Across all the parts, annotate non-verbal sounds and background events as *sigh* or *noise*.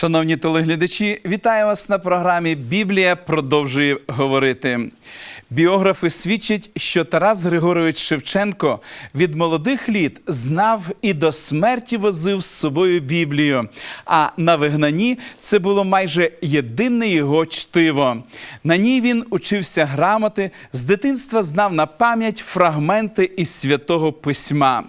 Шановні телеглядачі, вітаю вас на програмі Біблія продовжує говорити. Біографи свідчать, що Тарас Григорович Шевченко від молодих літ знав і до смерті возив з собою Біблію. А на вигнанні це було майже єдине його чтиво. На ній він учився грамоти, з дитинства знав на пам'ять фрагменти із святого письма.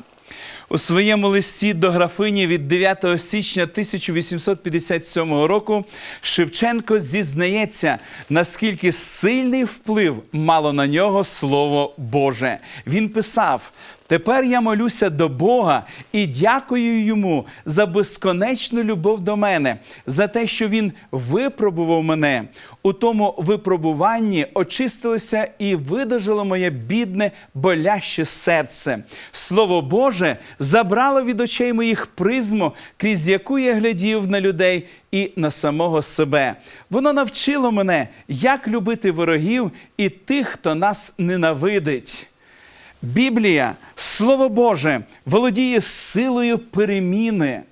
У своєму листі до графині від 9 січня 1857 року Шевченко зізнається, наскільки сильний вплив мало на нього Слово Боже. Він писав: Тепер я молюся до Бога і дякую йому за безконечну любов до мене, за те, що він випробував мене. У тому випробуванні очистилося і видожило моє бідне, боляще серце. Слово Боже забрало від очей моїх призму, крізь яку я глядів на людей і на самого себе. Воно навчило мене, як любити ворогів і тих, хто нас ненавидить. Біблія, Слово Боже, володіє силою переміни.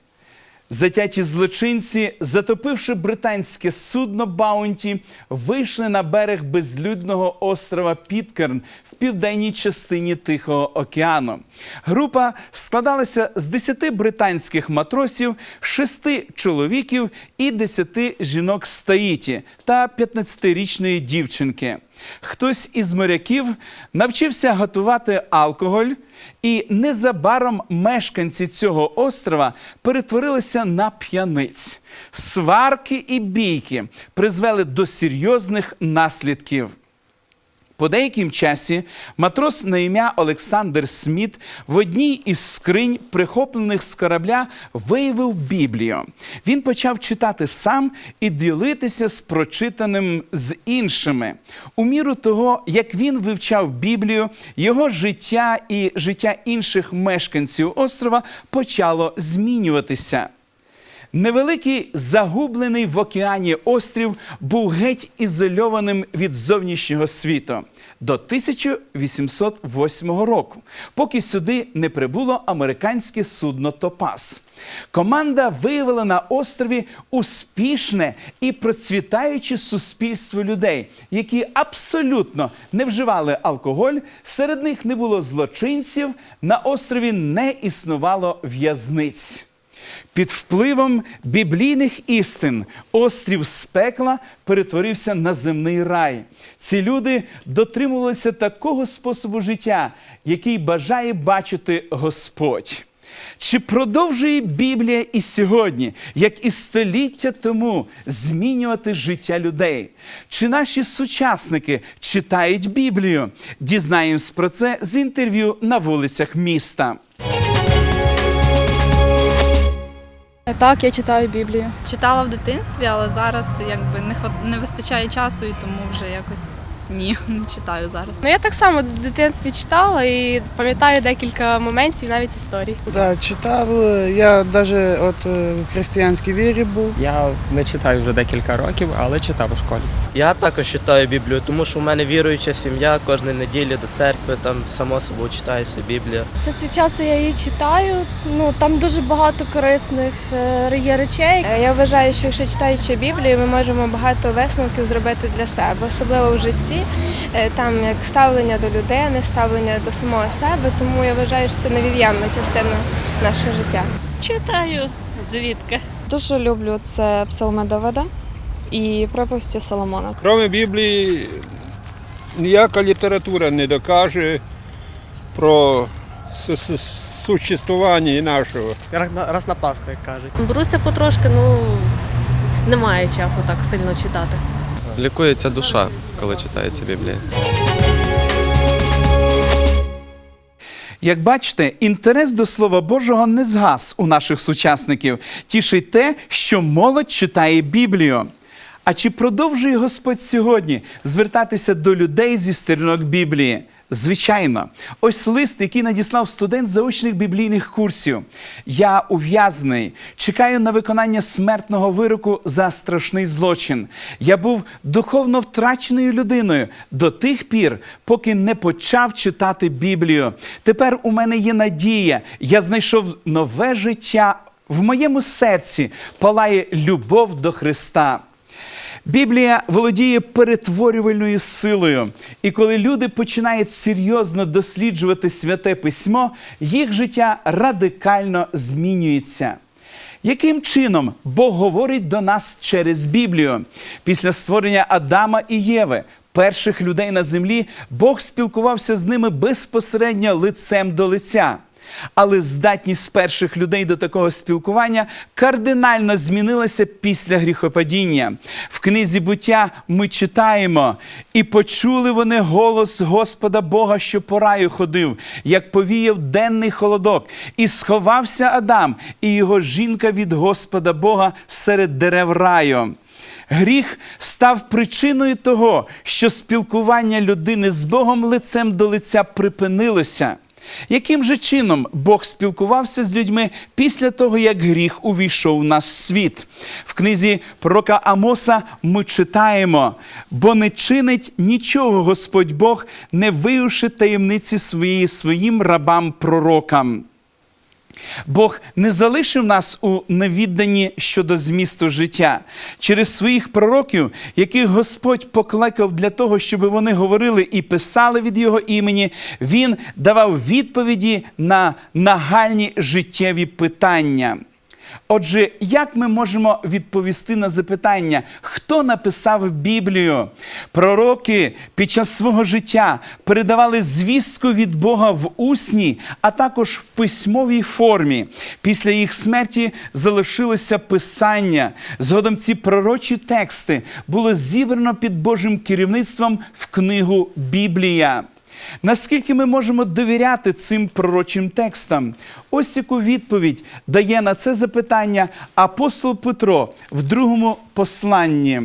Затяті злочинці, затопивши британське судно Баунті, вийшли на берег безлюдного острова Піткерн в південній частині Тихого океану. Група складалася з 10 британських матросів, 6 чоловіків і 10 жінок з Таїті та 15-річної дівчинки. Хтось із моряків навчився готувати алкоголь, і незабаром мешканці цього острова перетворилися на п'яниць. Сварки і бійки призвели до серйозних наслідків. По деяким часі матрос на ім'я Олександр Сміт в одній із скринь, прихоплених з корабля, виявив Біблію. Він почав читати сам і ділитися з прочитаним з іншими. У міру того, як він вивчав Біблію, його життя і життя інших мешканців острова почало змінюватися. Невеликий загублений в океані острів був геть ізольованим від зовнішнього світу до 1808 року, поки сюди не прибуло американське судно Топас. Команда виявила на острові успішне і процвітаюче суспільство людей, які абсолютно не вживали алкоголь. Серед них не було злочинців, на острові не існувало в'язниць. Під впливом біблійних істин острів з пекла перетворився на земний рай. Ці люди дотримувалися такого способу життя, який бажає бачити Господь. Чи продовжує Біблія і сьогодні, як і століття тому, змінювати життя людей? Чи наші сучасники читають Біблію? Дізнаємось про це з інтерв'ю на вулицях міста. Так, я читаю Біблію. Читала в дитинстві, але зараз якби не не вистачає часу і тому вже якось ні, *laughs* не читаю зараз. Ну я так само в дитинстві читала і пам'ятаю декілька моментів, навіть історій. Да, читав. Я навіть от е, в християнській вірі був. Я не читаю вже декілька років, але читав у школі. Я також читаю Біблію, тому що в мене віруюча сім'я кожної неділі до церкви, там само собою читається Біблія. Час від часу я її читаю. Ну там дуже багато корисних е, є речей. Е, Я вважаю, що якщо читаючи Біблію, ми можемо багато висновків зробити для себе, особливо в житті, Е, там як ставлення до людини, ставлення до самого себе. Тому я вважаю, що це невід'ємна частина нашого життя. Читаю зрідка. Дуже люблю це псалми Давида і проповісті Соломона. Крім Біблії, ніяка література не докаже про су- су- существування нашого. Раз на, раз на Пасху, як кажуть. Бруся потрошки, ну немає часу так сильно читати. Лікується душа, коли читається Біблія. Як бачите, інтерес до Слова Божого не згас у наших сучасників. Тішить те, що молодь читає Біблію. А чи продовжує Господь сьогодні звертатися до людей зі сторінок Біблії? Звичайно, ось лист, який надіслав студент заочних біблійних курсів. Я ув'язаний, чекаю на виконання смертного вироку за страшний злочин. Я був духовно втраченою людиною до тих пір, поки не почав читати Біблію. Тепер у мене є надія. Я знайшов нове життя в моєму серці палає любов до Христа. Біблія володіє перетворювальною силою, і коли люди починають серйозно досліджувати святе письмо, їх життя радикально змінюється. Яким чином Бог говорить до нас через Біблію? Після створення Адама і Єви, перших людей на землі, Бог спілкувався з ними безпосередньо лицем до лиця. Але здатність перших людей до такого спілкування кардинально змінилася після гріхопадіння. В книзі буття ми читаємо: і почули вони голос Господа Бога, що по раю ходив, як повіяв денний холодок, і сховався Адам і його жінка від Господа Бога серед дерев раю. Гріх став причиною того, що спілкування людини з Богом лицем до лиця припинилося. Яким же чином Бог спілкувався з людьми після того, як гріх увійшов в наш світ? В книзі пророка Амоса ми читаємо: бо не чинить нічого Господь Бог, не виявивши таємниці своєї своїм рабам-пророкам. Бог не залишив нас у невідданні щодо змісту життя через своїх пророків, яких Господь покликав для того, щоб вони говорили і писали від Його імені. Він давав відповіді на нагальні життєві питання. Отже, як ми можемо відповісти на запитання, хто написав Біблію? Пророки під час свого життя передавали звістку від Бога в усній, а також в письмовій формі. Після їх смерті залишилося писання. Згодом ці пророчі тексти було зібрано під Божим керівництвом в книгу Біблія. Наскільки ми можемо довіряти цим пророчим текстам? Ось яку відповідь дає на це запитання апостол Петро в другому посланні.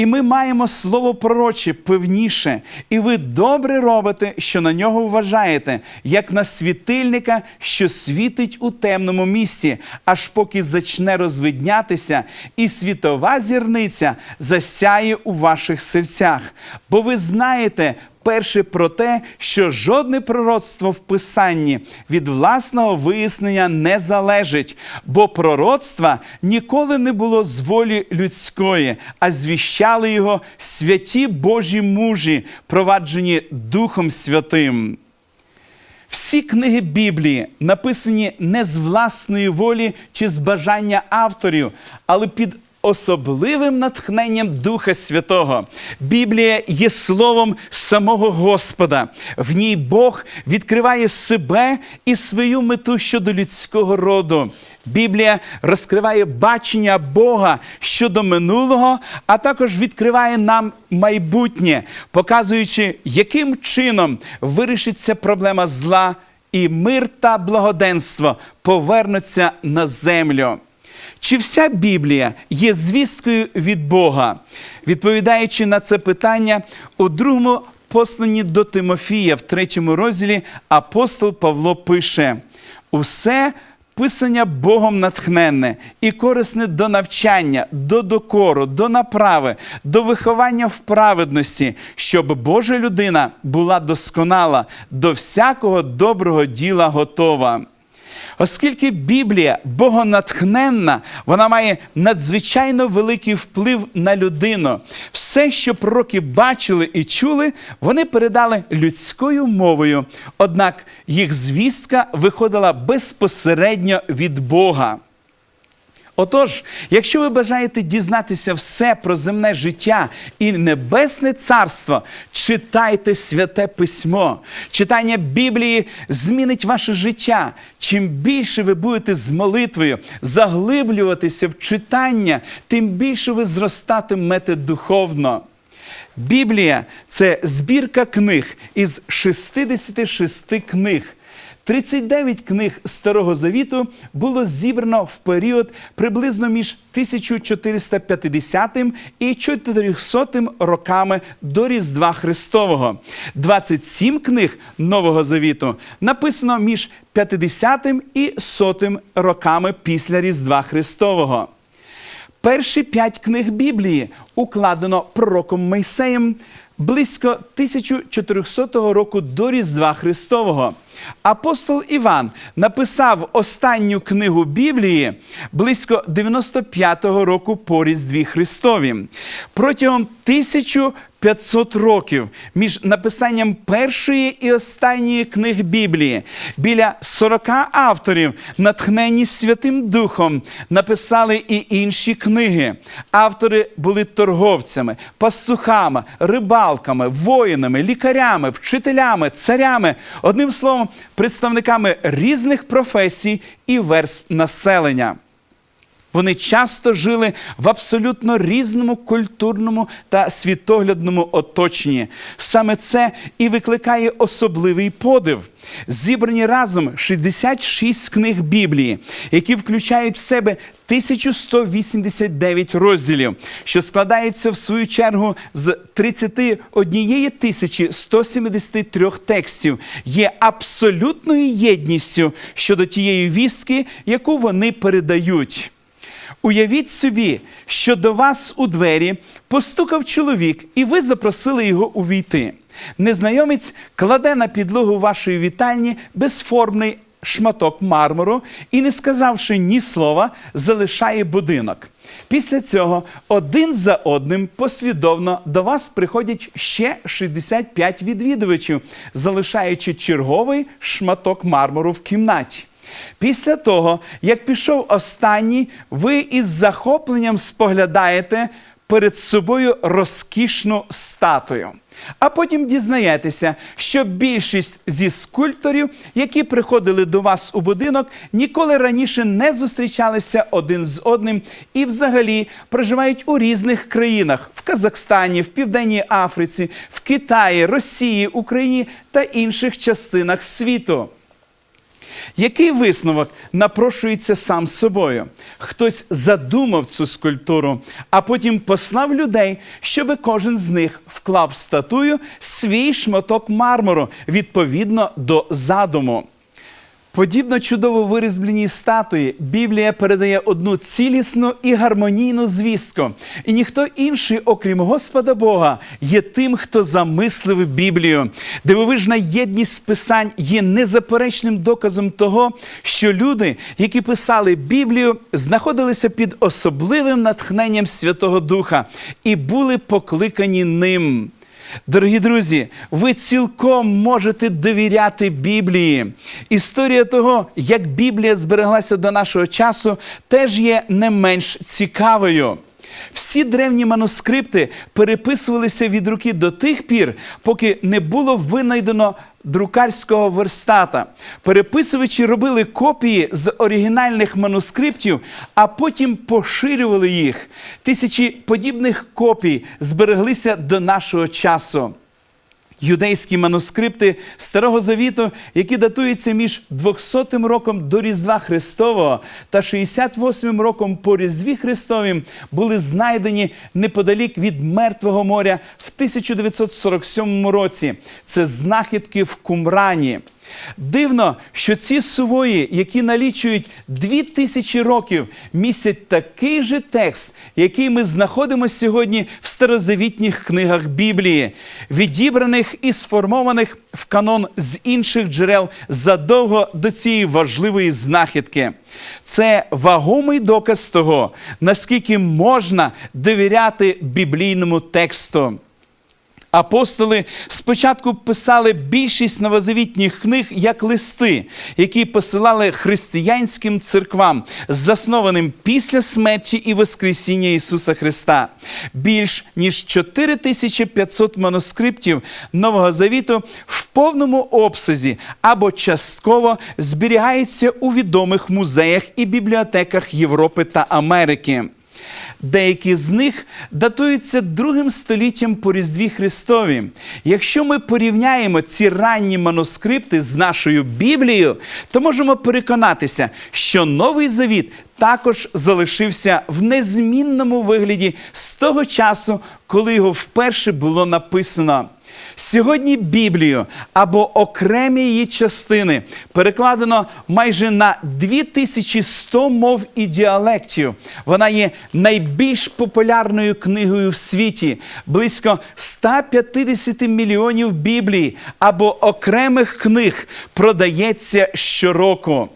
І ми маємо слово пророче певніше, і ви добре робите, що на нього вважаєте, як на світильника, що світить у темному місці, аж поки зачне розвиднятися, і світова зірниця засяє у ваших серцях. Бо ви знаєте. Перше про те, що жодне пророцтво в Писанні від власного вияснення не залежить, бо пророцтва ніколи не було з волі людської, а звіщали його святі Божі мужі, проваджені Духом Святим. Всі книги Біблії написані не з власної волі чи з бажання авторів, але під особливим натхненням Духа Святого. Біблія є словом самого Господа. В ній Бог відкриває себе і свою мету щодо людського роду. Біблія розкриває бачення Бога щодо минулого, а також відкриває нам майбутнє, показуючи, яким чином вирішиться проблема зла, і мир та благоденство повернуться на землю. Чи вся Біблія є звісткою від Бога? Відповідаючи на це питання, у другому посланні до Тимофія, в третьому розділі, апостол Павло пише: усе писання Богом натхненне і корисне до навчання, до докору, до направи, до виховання в праведності, щоб Божа людина була досконала, до всякого доброго діла готова. Оскільки Біблія богонатхненна, вона має надзвичайно великий вплив на людину. Все, що пророки бачили і чули, вони передали людською мовою. Однак їх звістка виходила безпосередньо від Бога. Отож, якщо ви бажаєте дізнатися все про земне життя і небесне царство, читайте святе письмо. Читання Біблії змінить ваше життя. Чим більше ви будете з молитвою заглиблюватися в читання, тим більше ви зростатимете духовно. Біблія це збірка книг із 66 книг. 39 книг Старого Завіту було зібрано в період приблизно між 1450 і 400 роками до Різдва Христового. 27 книг Нового Завіту написано між 50 і 100 роками після Різдва Христового. Перші п'ять книг Біблії укладено пророком Мойсеєм близько 1400 року до Різдва Христового. Апостол Іван написав останню книгу Біблії близько 95-го року по Різдві Христові. Протягом 1500 років між написанням першої і останньої книг Біблії біля 40 авторів, натхнені Святим Духом, написали і інші книги. Автори були торговцями, пастухами, рибалками, воїнами, лікарями, вчителями, царями, одним словом, представниками різних професій і верств населення. Вони часто жили в абсолютно різному культурному та світоглядному оточенні. Саме це і викликає особливий подив. Зібрані разом 66 книг Біблії, які включають в себе 1189 розділів, що складається в свою чергу з 31 тисячі 173 текстів, є абсолютною єдністю щодо тієї вістки, яку вони передають. Уявіть собі, що до вас у двері постукав чоловік, і ви запросили його увійти. Незнайомець кладе на підлогу вашої вітальні безформний шматок мармуру і, не сказавши ні слова, залишає будинок. Після цього один за одним послідовно до вас приходять ще 65 відвідувачів, залишаючи черговий шматок мармуру в кімнаті. Після того, як пішов останній, ви із захопленням споглядаєте перед собою розкішну статую. А потім дізнаєтеся, що більшість зі скульпторів, які приходили до вас у будинок, ніколи раніше не зустрічалися один з одним і взагалі проживають у різних країнах в Казахстані, в Південній Африці, в Китаї, Росії, Україні та інших частинах світу. Який висновок напрошується сам собою? Хтось задумав цю скульптуру, а потім послав людей, щоби кожен з них вклав статую свій шматок мармуру відповідно до задуму. Подібно чудово вирізбленій статуї, Біблія передає одну цілісну і гармонійну звістку. І ніхто інший, окрім Господа Бога, є тим, хто замислив Біблію. Дивовижна єдність писань є незаперечним доказом того, що люди, які писали Біблію, знаходилися під особливим натхненням Святого Духа і були покликані ним. Дорогі друзі, ви цілком можете довіряти Біблії. Історія того, як Біблія збереглася до нашого часу, теж є не менш цікавою. Всі древні манускрипти переписувалися від руки до тих пір, поки не було винайдено друкарського верстата. Переписувачі робили копії з оригінальних манускриптів, а потім поширювали їх. Тисячі подібних копій збереглися до нашого часу. Юдейські манускрипти Старого Завіту, які датуються між 200 роком до Різдва Христового та 68 роком по Різдві Христовім, були знайдені неподалік від Мертвого моря в 1947 році. Це знахідки в Кумрані. Дивно, що ці сувої, які налічують дві тисячі років, містять такий же текст, який ми знаходимо сьогодні в старозавітніх книгах Біблії, відібраних і сформованих в канон з інших джерел задовго до цієї важливої знахідки. Це вагомий доказ того, наскільки можна довіряти біблійному тексту. Апостоли спочатку писали більшість новозавітніх книг як листи, які посилали християнським церквам, заснованим після смерті і Воскресіння Ісуса Христа. Більш ніж 4500 манускриптів Нового Завіту в повному обсязі або частково зберігаються у відомих музеях і бібліотеках Європи та Америки. Деякі з них датуються другим століттям по Різдві Христові. Якщо ми порівняємо ці ранні манускрипти з нашою Біблією, то можемо переконатися, що Новий Завіт також залишився в незмінному вигляді з того часу, коли його вперше було написано. Сьогодні Біблію або окремі її частини перекладено майже на 2100 мов і діалектів. Вона є найбільш популярною книгою в світі. Близько 150 мільйонів Біблій або окремих книг продається щороку.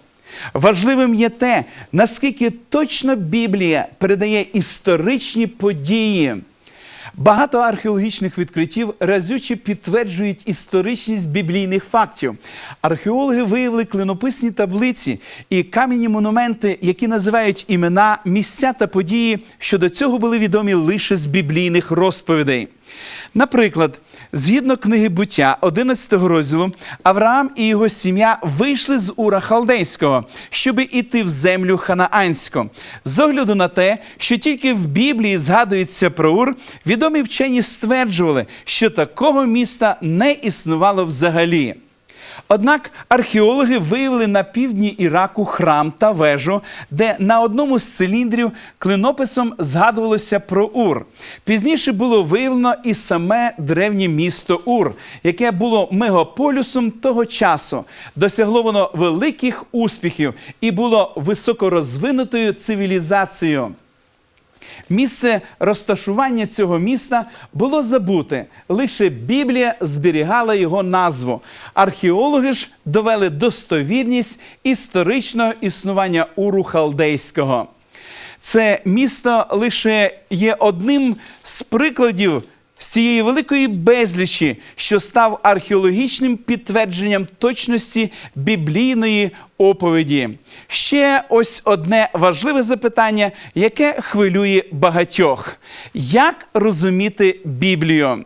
Важливим є те, наскільки точно Біблія передає історичні події. Багато археологічних відкриттів разюче підтверджують історичність біблійних фактів. Археологи виявили клинописні таблиці і кам'яні монументи, які називають імена, місця та події, що до цього були відомі лише з біблійних розповідей. Наприклад, згідно книги буття 11 розділу, Авраам і його сім'я вийшли з Ура Халдейського, щоби іти в землю ханаанську. З огляду на те, що тільки в Біблії згадується про Ур, відомі вчені стверджували, що такого міста не існувало взагалі. Однак археологи виявили на півдні Іраку храм та вежу, де на одному з циліндрів клинописом згадувалося про Ур. Пізніше було виявлено і саме древнє місто Ур, яке було мегаполюсом того часу. Досягло воно великих успіхів і було високорозвинутою цивілізацією. Місце розташування цього міста було забуте. Лише Біблія зберігала його назву. Археологи ж довели достовірність історичного існування Уру Халдейського. Це місто лише є одним з прикладів з цієї великої безлічі, що став археологічним підтвердженням точності біблійної оповіді. Ще ось одне важливе запитання, яке хвилює багатьох: як розуміти Біблію?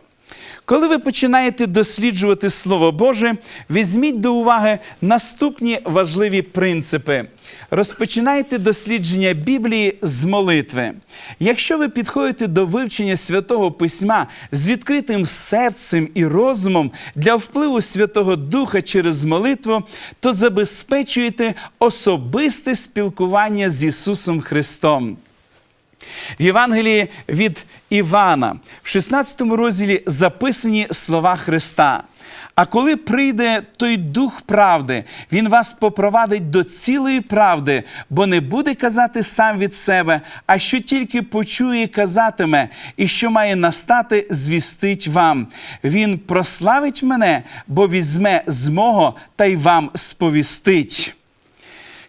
Коли ви починаєте досліджувати Слово Боже, візьміть до уваги наступні важливі принципи. Розпочинайте дослідження Біблії з молитви. Якщо ви підходите до вивчення святого письма з відкритим серцем і розумом для впливу Святого Духа через молитву, то забезпечуєте особисте спілкування з Ісусом Христом. В Євангелії від Івана в 16 розділі записані слова Христа. А коли прийде той дух правди, він вас попровадить до цілої правди, бо не буде казати сам від себе, а що тільки почує, казатиме, і що має настати, звістить вам. Він прославить мене, бо візьме з та й вам сповістить.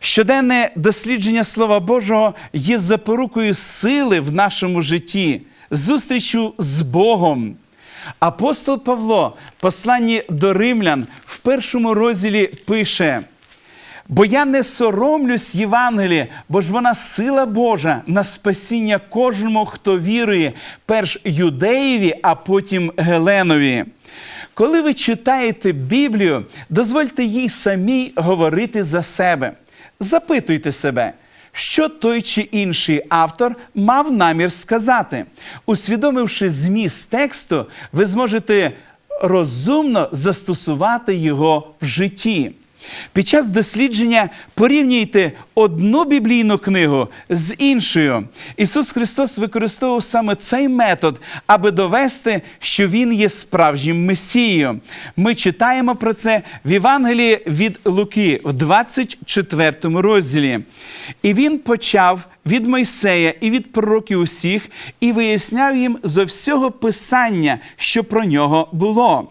Щоденне дослідження Слова Божого є запорукою сили в нашому житті, зустрічю з Богом. Апостол Павло, посланні до римлян, в першому розділі пише: Бо я не соромлюсь Євангелія, бо ж вона сила Божа на спасіння кожному, хто вірує, перш юдеєві, а потім Геленові. Коли ви читаєте Біблію, дозвольте їй самій говорити за себе. Запитуйте себе, що той чи інший автор мав намір сказати. Усвідомивши зміст тексту, ви зможете розумно застосувати його в житті. Під час дослідження порівнюйте одну біблійну книгу з іншою. Ісус Христос використовував саме цей метод, аби довести, що Він є справжнім Месією. Ми читаємо про це в Євангелії від Луки в 24 розділі. І він почав від Мойсея і від пророків усіх, і виясняв їм зо всього писання, що про нього було.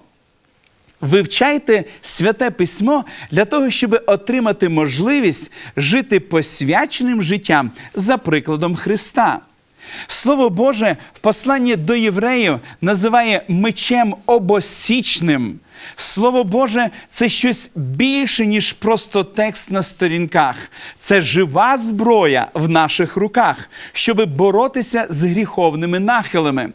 Вивчайте святе письмо для того, щоб отримати можливість жити посвяченим життям за прикладом Христа. Слово Боже в посланні до євреїв називає мечем обосічним. Слово Боже це щось більше, ніж просто текст на сторінках. Це жива зброя в наших руках, щоб боротися з гріховними нахилами.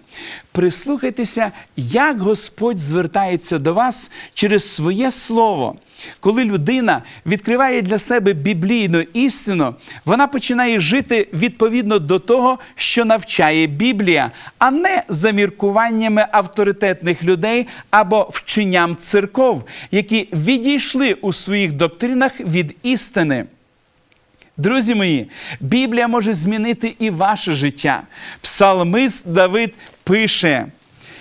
Прислухайтеся, як Господь звертається до вас через своє слово. Коли людина відкриває для себе біблійну істину, вона починає жити відповідно до того, що навчає Біблія, а не за міркуваннями авторитетних людей або вченням церков, які відійшли у своїх доктринах від істини. Друзі мої, Біблія може змінити і ваше життя. Псалмист Давид пише.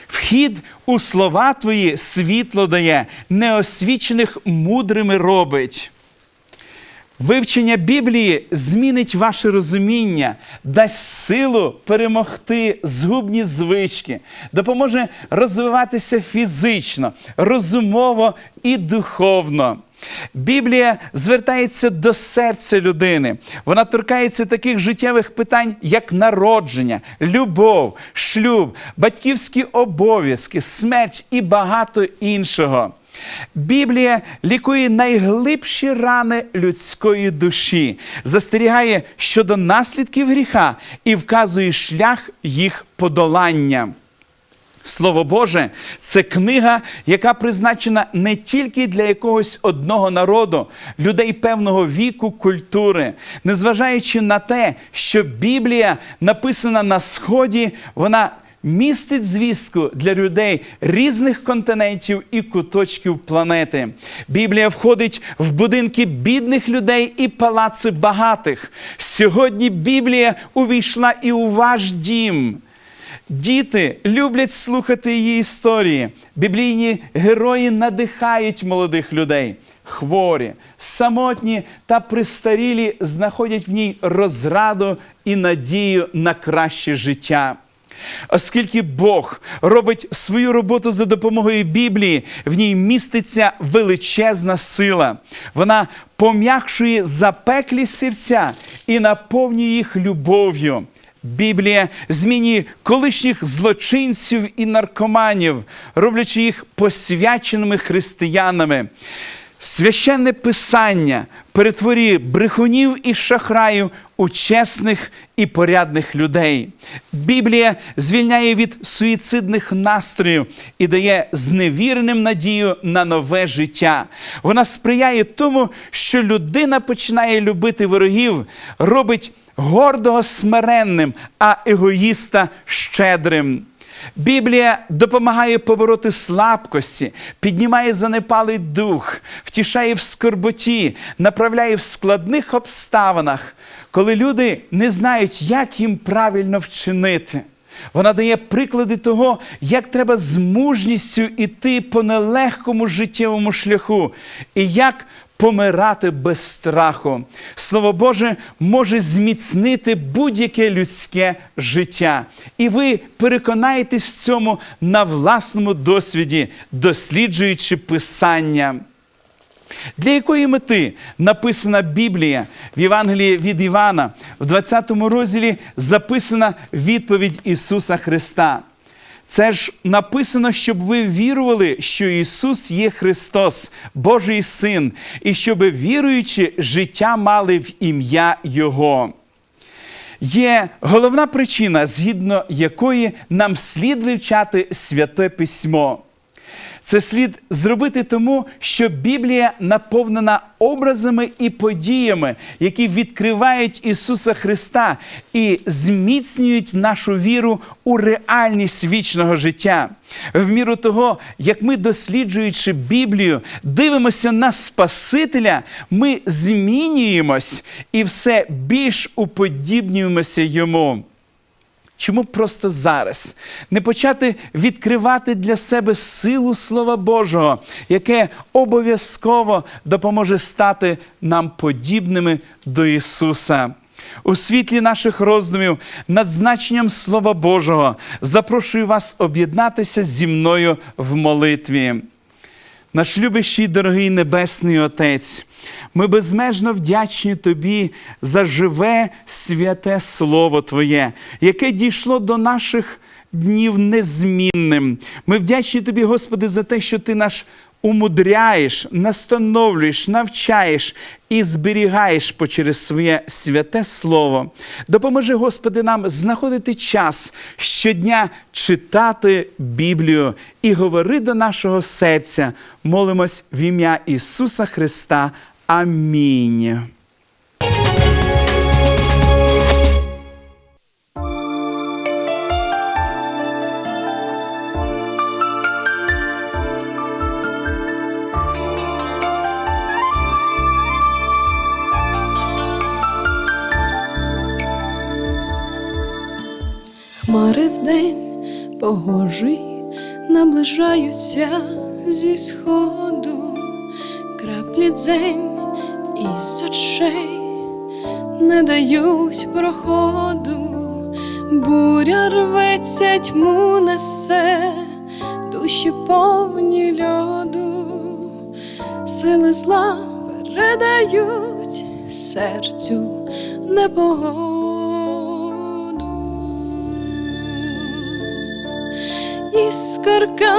Вхід у слова твої світло дає, неосвічених мудрими робить. Вивчення Біблії змінить ваше розуміння, дасть силу перемогти згубні звички, допоможе розвиватися фізично, розумово і духовно. Біблія звертається до серця людини. Вона торкається таких життєвих питань, як народження, любов, шлюб, батьківські обов'язки, смерть і багато іншого. Біблія лікує найглибші рани людської душі, застерігає щодо наслідків гріха і вказує шлях їх подолання. Слово Боже це книга, яка призначена не тільки для якогось одного народу, людей певного віку, культури. Незважаючи на те, що Біблія написана на Сході, вона містить звістку для людей різних континентів і куточків планети. Біблія входить в будинки бідних людей і палаци багатих. Сьогодні Біблія увійшла і у ваш дім. Діти люблять слухати її історії. Біблійні герої надихають молодих людей. Хворі, самотні та пристарілі знаходять в ній розраду і надію на краще життя. Оскільки Бог робить свою роботу за допомогою Біблії, в ній міститься величезна сила. Вона пом'якшує запеклі серця і наповнює їх любов'ю. Біблія змінює колишніх злочинців і наркоманів, роблячи їх посвяченими християнами. Священне писання перетворює брехунів і шахраїв у чесних і порядних людей. Біблія звільняє від суїцидних настроїв і дає зневіреним надію на нове життя. Вона сприяє тому, що людина починає любити ворогів, робить гордого смиренним, а егоїста щедрим. Біблія допомагає побороти слабкості, піднімає занепалий дух, втішає в скорботі, направляє в складних обставинах, коли люди не знають, як їм правильно вчинити. Вона дає приклади того, як треба з мужністю іти по нелегкому життєвому шляху, і як помирати без страху. Слово Боже може зміцнити будь-яке людське життя. І ви переконаєтесь в цьому на власному досвіді, досліджуючи Писання. Для якої мети написана Біблія в Євангелії від Івана, в 20 розділі записана відповідь Ісуса Христа. Це ж написано, щоб ви вірували, що Ісус є Христос, Божий Син, і щоб віруючи, життя мали в ім'я Його. Є головна причина, згідно якої нам слід вивчати святе письмо. Це слід зробити тому, що Біблія наповнена образами і подіями, які відкривають Ісуса Христа і зміцнюють нашу віру у реальність вічного життя. В міру того, як ми, досліджуючи Біблію, дивимося на Спасителя, ми змінюємось і все більш уподібнюємося йому. Чому просто зараз не почати відкривати для себе силу Слова Божого, яке обов'язково допоможе стати нам подібними до Ісуса? У світлі наших роздумів над значенням Слова Божого запрошую вас об'єднатися зі мною в молитві. Наш любящий дорогий Небесний Отець, ми безмежно вдячні Тобі за живе святе Слово Твоє, яке дійшло до наших днів незмінним. Ми вдячні Тобі, Господи, за те, що Ти наш умудряєш, настановлюєш, навчаєш і зберігаєш через своє святе Слово. Допоможи, Господи, нам знаходити час щодня читати Біблію і говори до нашого серця. Молимось в ім'я Ісуса Христа. Амінь. Погожий, наближаються зі сходу, краплі дзень із очей не дають проходу, буря рветься, тьму несе, душі повні льоду, сили зла передають серцю непогоду. Іскорка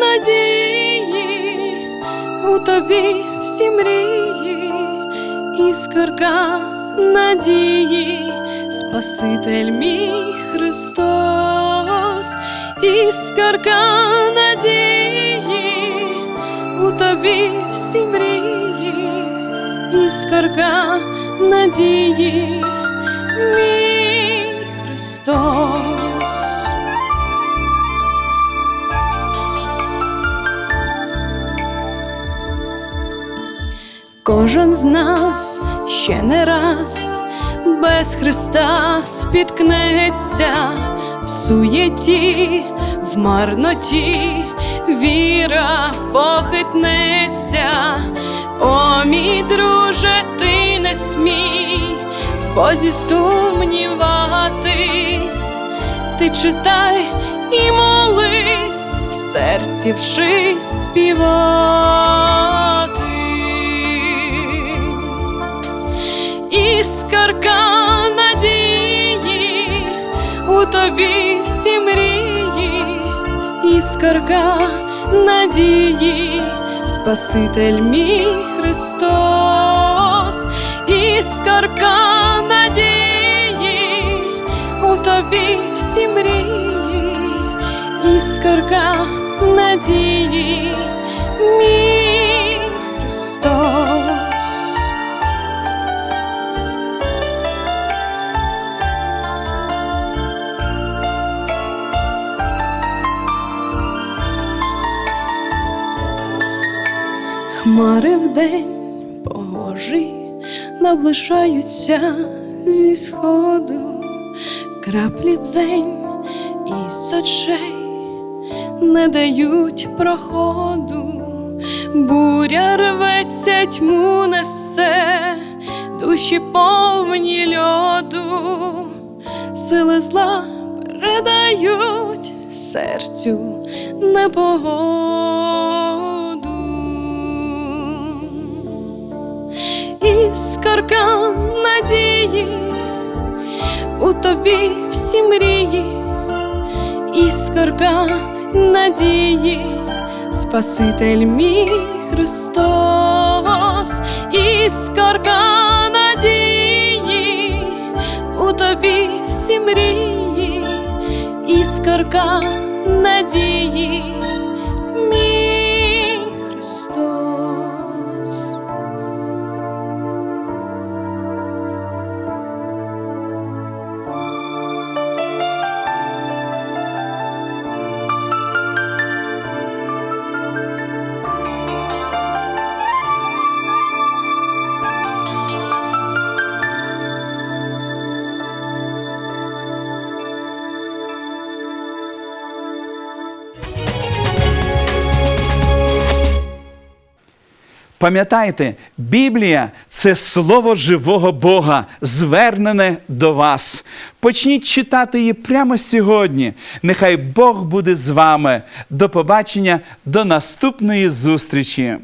надії у тобі всі мрії, іскорка надії, Спаситель мій Христос, іскорка надії, у тобі всі мрії, іскорка надії, мій Христос. Кожен з нас ще не раз без Христа спіткнеться в суєті, в марноті, віра похитнеться. О, мій друже, ти не смій в Бозі сумніватись, ти читай і молись, в серці вчись співати. Іскорка надії, у тобі всі мрії, іскорка надії, Спаситель мій Христос, іскорка надії, у тобі всі мрії, іскорка надії, мій Христос. Хмари вдень погожі наближаються зі сходу, краплі дзень із очей не дають проходу, буря рветься, тьму несе, душі повні льоду, сили зла передають серцю непогоду. Іскорка надії, у тобі всі мрії, іскорка надії, Спаситель мій Христос, іскорка надії, у тобі всі мрії, іскорка надії, мій Христос. Пам'ятайте, Біблія це слово живого Бога, звернене до вас. Почніть читати її прямо сьогодні. Нехай Бог буде з вами. До побачення, до наступної зустрічі.